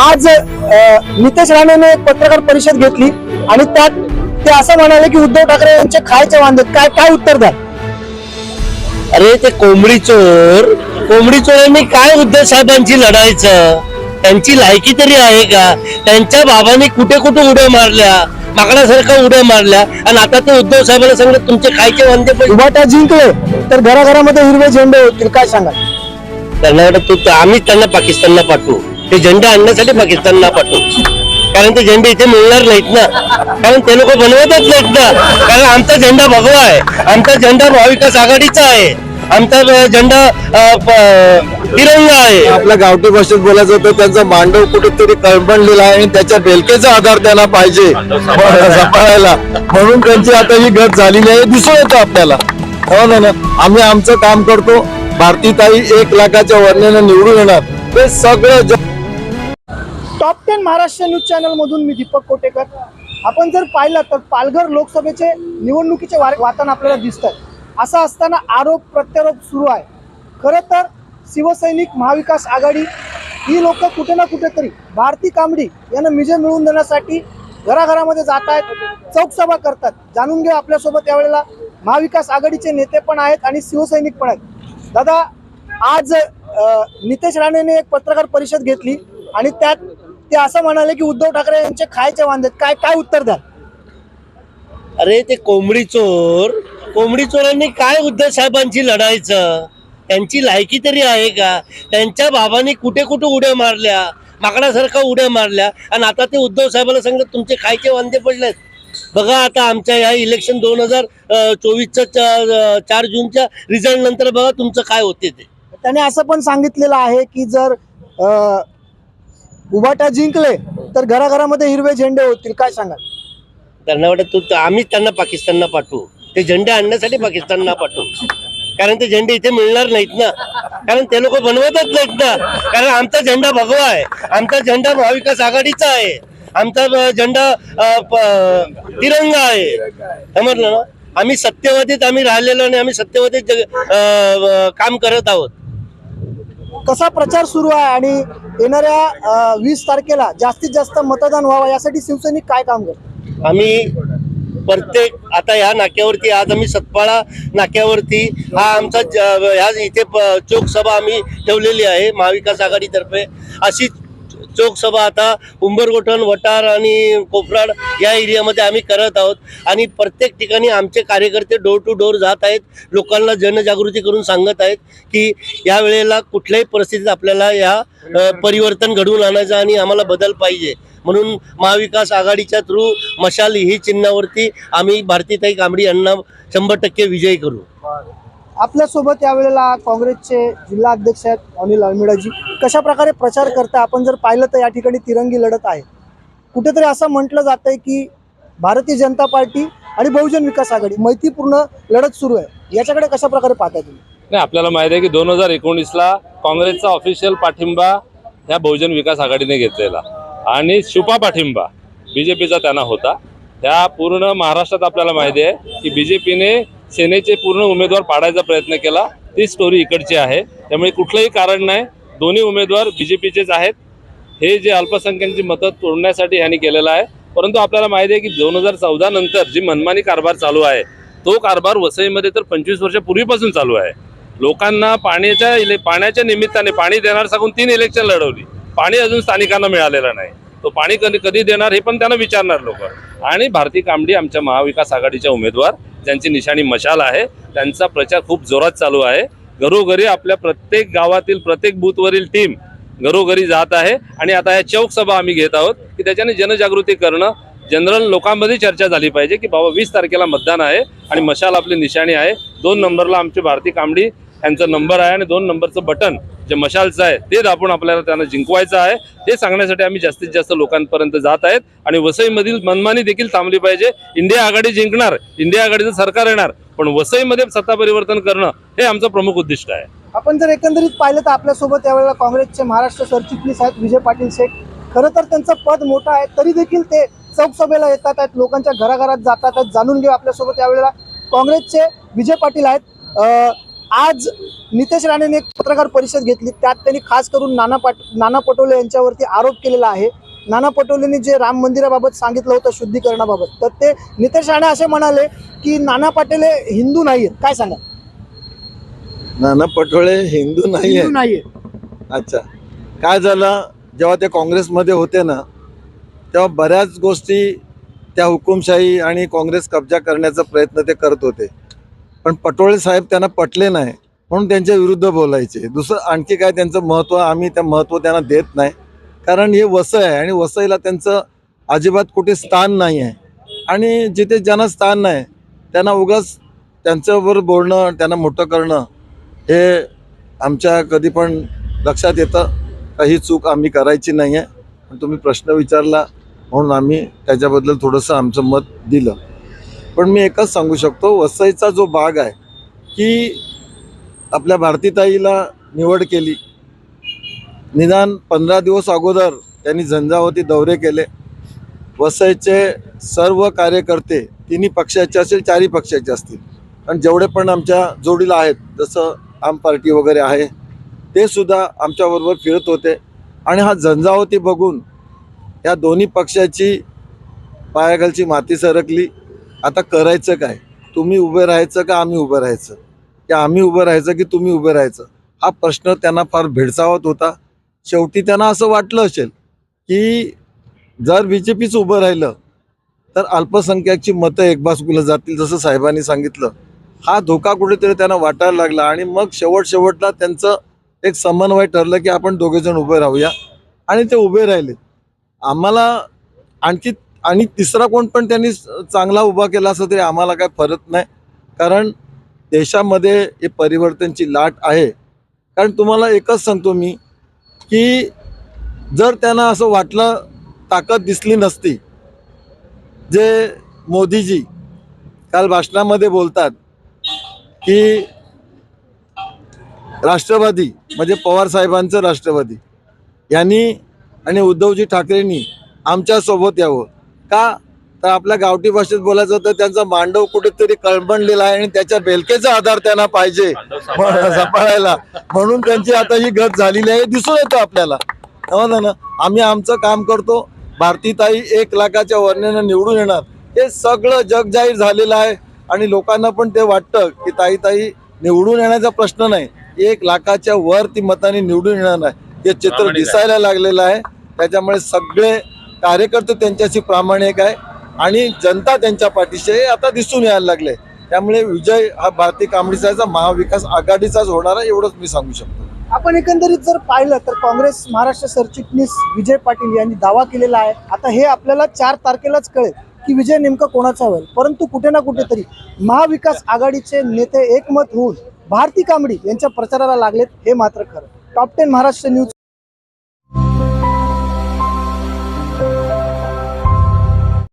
आज नितेश राणेने एक पत्रकार परिषद घेतली आणि त्यात ते असं म्हणाले की उद्धव ठाकरे यांचे खायचे वांदे काय काय उत्तर द्या अरे ते कोंबडी चोर. कोंबडी चोरांनी काय उद्धव साहेबांची लढायचं? त्यांची लायकी तरी आहे का? त्यांच्या बाबांनी कुठे कुठे उड्या मारल्या? माकडासारख्या उड्या मारल्या. आणि आता ते उद्धव साहेबांना सांगत तुमचे खायचे वांदे पण उभाटा जिंकले तर घराघरामध्ये हिरवे झेंडे होतील काय सांगा त्यांना वाटत तू आम्हीच त्यांना पाकिस्तानला पाठवू. ते झेंडे आणण्यासाठी पाकिस्तानला पाठवू. कारण ते झेंडे इथे मिळणार नाहीत ना. कारण ते लोक बनवतच नाहीत ना. कारण आमचा झेंडा भगवा आहे. आमचा झेंडा महाविकास आघाडीचा आहे. आमचा झेंडा तिरंगा आहे. आपल्या गावठी भाषेत बोलायचं होतं त्यांचा मांडव कुठेतरी कळबणलेला आहे आणि त्याच्या बेलकेचा आधार त्यांना पाहिजे. सांभाळायला म्हणून त्यांची आता ही गत झालेली आहे. दिसून येतो आपल्याला. हो ना ना. आम्ही आमचं काम करतो. भारतीताई एक लाखाच्या वर्णेनं निवडून येणार. ते सगळं टॉप टेन महाराष्ट्र न्यूज चॅनलमधून मी दीपक कोटेकर. आपण जर पाहिलं तर पालघर लोकसभेचे निवडणुकीचे वातावरण आपल्याला दिसत आहे असं असताना आरोप प्रत्यारोप सुरू आहे. खरं तर शिवसैनिक महाविकास आघाडी ही लोक कुठे ना कुठेतरी भारती कांबडी यांना विजय मिळवून देण्यासाठी घराघरामध्ये जात आहेत चौकसभा करतात. जाणून घेऊ आपल्यासोबत यावेळेला महाविकास आघाडीचे नेते पण आहेत आणि शिवसैनिक पण आहेत. दादा आज नितेश राणेने एक पत्रकार परिषद घेतली आणि त्यात ते असं म्हणाले की उद्धव ठाकरे यांचे खायचे वांदे आहेत. काय काय उत्तर द्या अरे ते कोंबडी चोर कोंबडी चोरांनी काय उद्धव साहेबांची लढायचं? त्यांची लायकी तरी आहे का? त्यांच्या बाबांनी कुठे कुठे उड्या मारल्या? माकडासारख्या उड्या मारल्या. आणि आता ते उद्धव साहेबांना सांगत तुमचे खायचे वांदे पडलेत. बघा आता आमच्या या इलेक्शन दोन हजार चोवीसच्या चार जूनच्या रिझल्ट नंतर बघा तुमचं काय होते ते. त्याने असं पण सांगितलेलं आहे की जर उभाटा जिंकले तर घराघरामध्ये हिरवे झेंडे होतील काय सांगा त्यांना वाटत तू आम्हीच त्यांना पाकिस्तानला पाठवू. ते झेंडे आणण्यासाठी पाकिस्तानला पाठवू. कारण ते झेंडे इथे मिळणार नाहीत ना. कारण ते लोक बनवतच नाहीत ना. कारण आमचा झेंडा भगवा आहे. आमचा झेंडा महाविकास आघाडीचा आहे. आमचा झेंडा तिरंगा आहे. समजलं ना? आम्ही सत्यवादीत आम्ही राहिलेलो आणि आम्ही सत्यवादीत काम करत आहोत. कसा प्रचार सुरू आहे आणि येणाऱ्या वीस तारखेला जास्तीत जास्त मतदान व्हावं यासाठी शिवसैनिक काय काम करतो आम्ही प्रत्येक आता ह्या नाक्यावरती आज आम्ही सतपाळा नाक्यावरती हा आमचा ज- ह्या इथे प- चोख सभा आम्ही ठेवलेली आहे महाविकास आघाडीतर्फे. अशी चोख सभा आता उंबरगोठण वटार आणि कोपराड या एरियामध्ये आम्ही करत आहोत. आणि प्रत्येक ठिकाणी आमचे कार्यकर्ते डोर टू डोर जात आहेत. लोकांना जनजागृती करून सांगत आहेत की या वेळेला कुठल्याही परिस्थितीत आपल्याला या परिवर्तन घडवून आणायचं आणि आम्हाला बदल पाहिजे. म्हणून महाविकास आघाडीच्या थ्रू मशाल ही चिन्हावरती आम्ही भारतीताई कांबडी यांना शंभर टक्के विजयी करू. आपल्यासोबत यावेळेला काँग्रेसचे जिल्हा अध्यक्ष आहेत अनिल अळमिडाजी कशा प्रकारे प्रचार करता आपण जर पाहिलं तर या ठिकाणी तिरंगी लढत आहे. कुठेतरी असं म्हटलं जात आहे की भारतीय जनता पार्टी आणि बहुजन विकास आघाडी मैत्रीपूर्ण लढत सुरू आहे. याच्याकडे कशा प्रकारे पाहताय तुम्ही? नाही आपल्याला माहिती आहे की दोन हजार एकोणीसला काँग्रेसचा ऑफिशियल पाठिंबा ह्या बहुजन विकास आघाडीने घेतलेला. आणि शुपा पाठिंबा बी जे पीचा त्यांना होता. त्या पूर्ण महाराष्ट्रात आपल्याला माहिती आहे की बी जे पीने सेनेचे पूर्ण उमेदवार पाडायचा प्रयत्न केला. ती स्टोरी इकडची आहे. त्यामुळे कुठलंही कारण नाही. दोन्ही उमेदवार बी जे पीचेच आहेत. हे जे अल्पसंख्यांची मतं तोडण्यासाठी ह्यांनी केलेलं आहे. परंतु आपल्याला माहिती आहे की दोन हजार चौदा नंतर जी मनमानी कारभार चालू आहे तो कारभार वसईमध्ये तर पंचवीस वर्षापूर्वीपासून चालू आहे. लोकांना पाण्याच्या इले पाण्याच्या निमित्ताने पाणी देणार सांगून तीन इलेक्शन लढवली. पाणी अजून स्थानिकांना मिळालेलं नाही. तो पाणी कधी कधी देणार हे पण त्यांना विचारणार लोक. आणि भारती कामडी आमच्या महाविकास आघाडीच्या उमेदवार. ज्यांची निशाणी मशाल आहे त्यांचा प्रचार खूप जोरात चालू आहे. घरोघरी आपल्या प्रत्येक गावातील प्रत्येक बूथवरील टीम घरोघरी जात आहे. आणि आता या चौक सभा आम्ही घेत आहोत की त्याच्याने जनजागृती करणं जनरल लोकांमध्ये चर्चा झाली पाहिजे की बाबा वीस तारखेला मतदान आहे आणि मशाल आपली निशाणी आहे. दोन नंबरला आमची भारती कांबडी यांचा नंबर आहे आणि दोन नंबरचं बटन जे मशालचं आहे ते दाबून आपल्याला त्यांना जिंकवायचं आहे. ते सांगण्यासाठी आम्ही जास्तीत जास्त लोकांपर्यंत जात आहेत आणि वसईमधील मनमानी देखील थांबली पाहिजे. इंडिया आघाडी जिंकणार इंडिया आघाडीचं सरकार येणार पण वसईमध्ये सत्ता परिवर्तन करणं हे आमचं प्रमुख उद्दिष्ट आहे. आपण जर एकंदरीत पाहिलं तर आपल्यासोबत यावेळेला काँग्रेसचे महाराष्ट्र सरचिटणीस आहेत विजय पाटील शेठ. खरं तर त्यांचं पद मोठं आहे तरी देखील ते चौकसभेला येतात आहेत लोकांच्या घराघरात जातात आहेत. जाणून घेऊ आपल्यासोबत यावेळेला काँग्रेसचे विजय पाटील आहेत. आज नितेश राणेने एक पत्रकार परिषद घेतली. त्यात त्यांनी खास करून नाना पाट नाना पटोले यांच्यावरती आरोप केलेला आहे. नाना पटोलेंनी जे राम मंदिराबाबत सांगितलं होतं शुद्धीकरणाबाबत तर ते नितेश राणे असे म्हणाले की नाना पाटेले हिंदू नाही आहेत काय सांगा? नाना पटोळे हिंदू नाही हिंदू नाहीये अच्छा. काय झालं? जेव्हा ते काँग्रेसमध्ये होते ना तेव्हा बऱ्याच गोष्टी त्या हुकुमशाही आणि काँग्रेस कब्जा करण्याचा प्रयत्न ते करत होते. पण पटोळे साहेब त्यांना पटले नाही म्हणून त्यांच्या विरुद्ध बोलायचे. दुसरं आणखी काय त्यांचं महत्त्व आम्ही त्या महत्त्व त्यांना देत नाही. कारण हे वसई आहे आणि वसईला त्यांचं अजिबात कुठे स्थान नाही आहे. आणि जिथे ज्यांना स्थान नाही त्यांना उगाच त्यांच्याबरोबर बोलणं त्यांना मोठं करणं हे आमच्या कधी पण लक्षात येतं. काही चूक आम्ही करायची नाही आहे पण तुम्ही प्रश्न विचारला म्हणून आम्ही त्याच्याबद्दल थोडंसं आमचं मत दिलं. पण मी एकच सांगू शकतो वसईचा जो भाग आहे की आपल्या भारतीताईला निवड केली. निदान पंधरा दिवस अगोदर त्यांनी झंझावती दौरे केले. वसईचे सर्व कार्यकर्ते तिन्ही पक्षाचे असेल चारही पक्षाचे असतील. आणि जेवढे पण आमच्या जोडीला आहेत जसं आम पार्टी वगैरे आहे ते सुद्धा आमच्याबरोबर फिरत होते. आणि हा झंझावती बघून या दोन्ही पक्षाची पायाखालची माती सरकली. आता करायचं काय? तुम्ही उभे राहायचं का आम्ही उभं राहायचं? की आम्ही उभं राहायचं की तुम्ही उभे राहायचं? हा प्रश्न त्यांना फार भेडसावत होता. शेवटी त्यांना असं वाटलं असेल की जर बी जे पीच उभं राहिलं तर अल्पसंख्याकची मतं एकबाजूला जातील जसं साहेबांनी सांगितलं. हा धोका कुठेतरी त्यांना वाटायला लागला आणि मग शेवट शेवटला त्यांचं एक समन्वय ठरलं की आपण दोघेजण उभे राहूया. आणि ते उभे राहिले. आम्हाला आणखी आणि तिसरा कोण पण त्यांनी चांगला उभा केला असं तरी आम्हाला काय फरक नाही. कारण देशामध्ये हे परिवर्तनची लाट आहे. कारण तुम्हाला एकच सांगतो मी की जर त्यांना असं वाटलं ताकद दिसली नसती जे मोदीजी काल भाषणामध्ये बोलतात की राष्ट्रवादी म्हणजे पवार साहेबांचं राष्ट्रवादी यांनी आणि उद्धवजी ठाकरेंनी आमच्यासोबत यावं. का? तर आपल्या गावठी भाषेत बोलायचं तर त्यांचा मांडव कुठेतरी कळबणलेला आहे आणि त्याच्या बेलकेचा आधार त्यांना पाहिजे. सांभाळायला. म्हणून त्यांची आता ही गत झालेली आहे दिसून येतं आपल्याला. समजलं ना आम्ही आमचं काम करतो भारतीताई एक लाखाच्या वर्णेनं निवडून येणार. हे सगळं जग जाहीर झालेलं आहे आणि लोकांना पण ते वाटतं की ताई ताई निवडून येण्याचा प्रश्न नाही. एक लाखाच्या वर ती मताने निवडून येणार नाही. हे चित्र. दिसायला लागलेलं आहे. त्याच्यामुळे सगळे कार्यकर्ते त्यांच्याशी प्रामाणिक आहे आणि जनता त्यांच्या पाठीशी आहे आता दिसून यायला लागले. त्यामुळे विजय हा भारतीय काँग्रेसचा महाविकास आघाडीचाच होणार आहे एवढंच मी सांगू शकतो. आपण एकंदरीत जर पाहिलं तर काँग्रेस महाराष्ट्र सरचिटणीस विजय पाटील यांनी दावा केलेला आहे. आता हे आपल्याला चार तारखेलाच कळेल की विजय नेमका कोणाचा होईल. परंतु कुठे ना कुठेतरी महाविकास आघाडीचे नेते एकमत होऊन भारती कांबडी यांच्या प्रचाराला लागलेत हे मात्र खरं. Top ten Maharashtra news